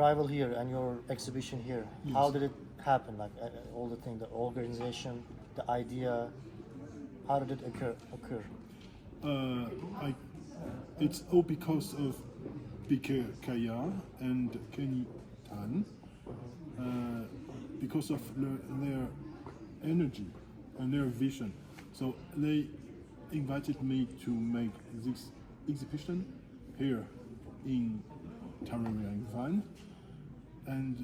arrival here and your exhibition here, how did it happen? Like uh, all the thing, the organization, the idea, how did it occur? occur? Uh, I, it's all because of Bike Kaya and Kenny Tan, uh, because of their, their energy and their vision. So they invited me to make this exhibition here in Tararea in Van. And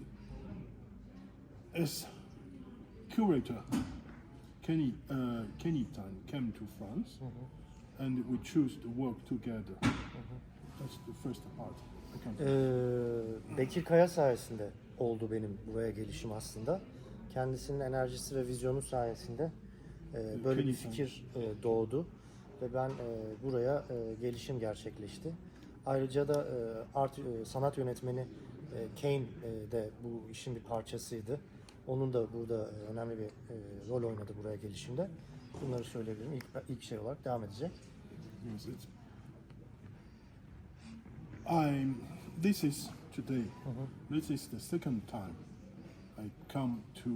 as curator, Kenny, uh, Kenny Tan came to France and we choose to work together. That's the first part. Ee, Bekir Kaya sayesinde oldu benim buraya gelişim aslında. Kendisinin enerjisi ve vizyonu sayesinde e, böyle bir fikir e, doğdu ve ben e, buraya e, gelişim gerçekleşti. Ayrıca da e, art e, sanat yönetmeni e, Kane de bu işin bir parçasıydı. Onun da burada önemli bir rol oynadı buraya gelişimde. Bunları söyleyebilirim. İlk, ilk şey olarak devam edecek. Yes, it's. I'm. This is today. This is the second time I come to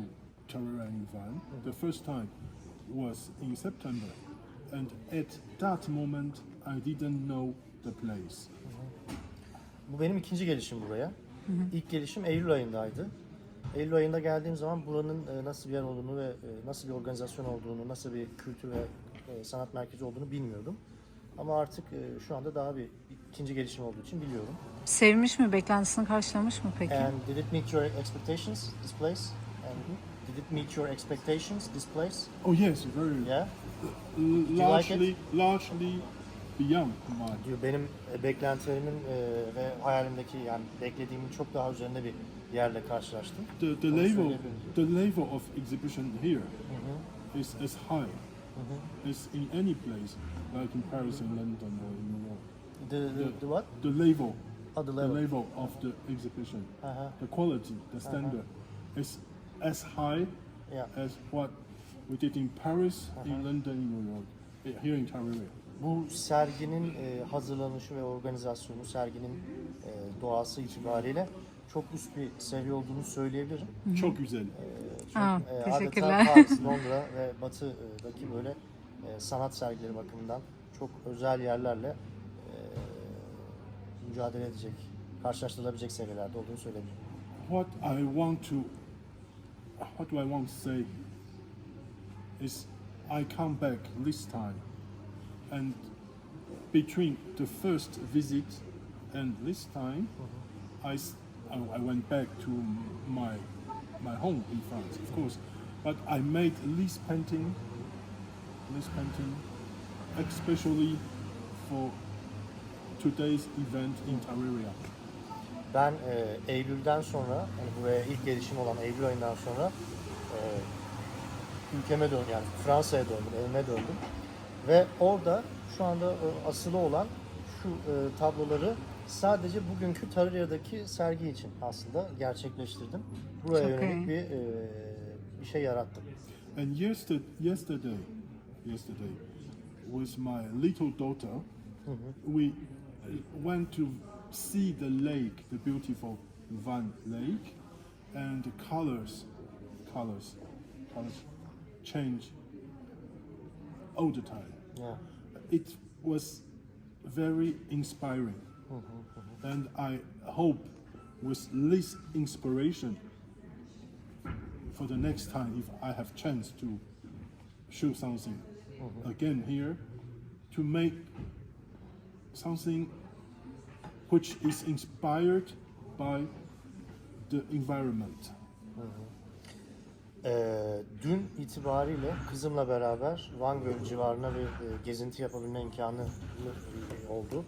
Tararang Van. The first time was in September, and at that moment I didn't know the place. Bu benim ikinci gelişim buraya. İlk gelişim Eylül ayındaydı. Eylül ayında geldiğim zaman buranın e, nasıl bir yer olduğunu ve e, nasıl bir organizasyon olduğunu, nasıl bir kültür ve e, sanat merkezi olduğunu bilmiyordum. Ama artık şu anda daha bir ikinci gelişim olduğu için biliyorum. Sevmiş mi? Beklentisini karşılamış mı peki? And did it meet your expectations, this place? And did it meet your expectations, this place? Oh yes, very Yeah. l- like largely, largely beyond Diyor benim e, beklentilerimin e, ve hayalimdeki yani beklediğimin çok daha üzerinde bir yerle karşılaştım. the, the level the level of exhibition here is as high as in any place like in Paris and London or in New York. The, the, the what? The level, Oh, the the level. level of the exhibition, Uh-huh. the quality, the standard is as high Yeah. as what we did in Paris, in London, in New York, eh, here in Tararea. Bu serginin e, hazırlanışı ve organizasyonu, serginin e, doğası itibariyle çok üst bir seviye olduğunu söyleyebilirim. Çok güzel. Çok, Aa, e, teşekkürler. Adeta Paris, Londra ve Batı'daki böyle e, sanat sergileri bakımından çok özel yerlerle e, mücadele edecek, karşılaştırılabilecek seviyelerde olduğunu söyleyebilirim. What I want to, what do I want to say is, I come back this time, and between the first visit and this time, I, s- I- I went back to my my home in France, of course, but I made this painting, this painting, especially for today's event in Tararea. Ben e, Eylül'den sonra, hani buraya ilk gelişim olan Eylül ayından sonra e, ülkeme döndüm, yani Fransa'ya döndüm, evime döndüm. Ve orada şu anda e, asılı olan şu e, tabloları sadece bugünkü Tararya'daki sergi için aslında gerçekleştirdim. Buraya Çok yönelik iyi. bir, e, bir şey yarattım. And yesterday, yesterday, yesterday, with my little daughter, we uh, went to see the lake, the beautiful Van Lake, and the colors, colors, colors change all the time. Yeah. It was very inspiring, mm-hmm, mm-hmm. and I hope with this inspiration for the next time if I have chance to show something mm-hmm. again here to make something which is inspired by the environment. Ee, dün itibariyle kızımla beraber Van Gölü civarına bir e, gezinti yapabilme imkanı oldu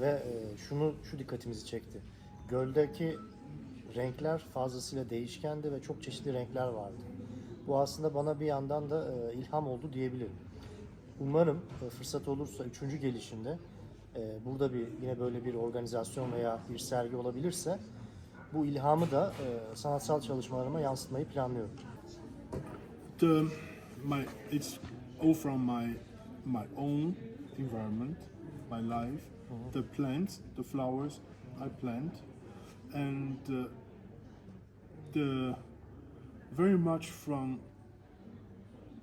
ve e, şunu şu dikkatimizi çekti. Göldeki renkler fazlasıyla değişkendi ve çok çeşitli renkler vardı. Bu aslında bana bir yandan da e, ilham oldu diyebilirim. Umarım e, fırsat olursa üçüncü gelişimde e, burada bir yine böyle bir organizasyon veya bir sergi olabilirse bu ilhamı da e, sanatsal çalışmalarıma yansıtmayı planlıyorum. The my it's all from my my own environment, my life, the plants, the flowers I plant, and uh, the very much from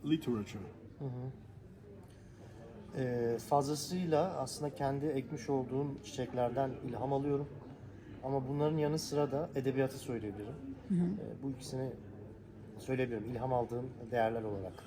literature. Ee, fazlasıyla aslında kendi ekmiş olduğum çiçeklerden ilham alıyorum. Ama bunların yanı sıra da edebiyatı söyleyebilirim. Ee, bu ikisini söyleyebilirim ilham aldığım değerler olarak.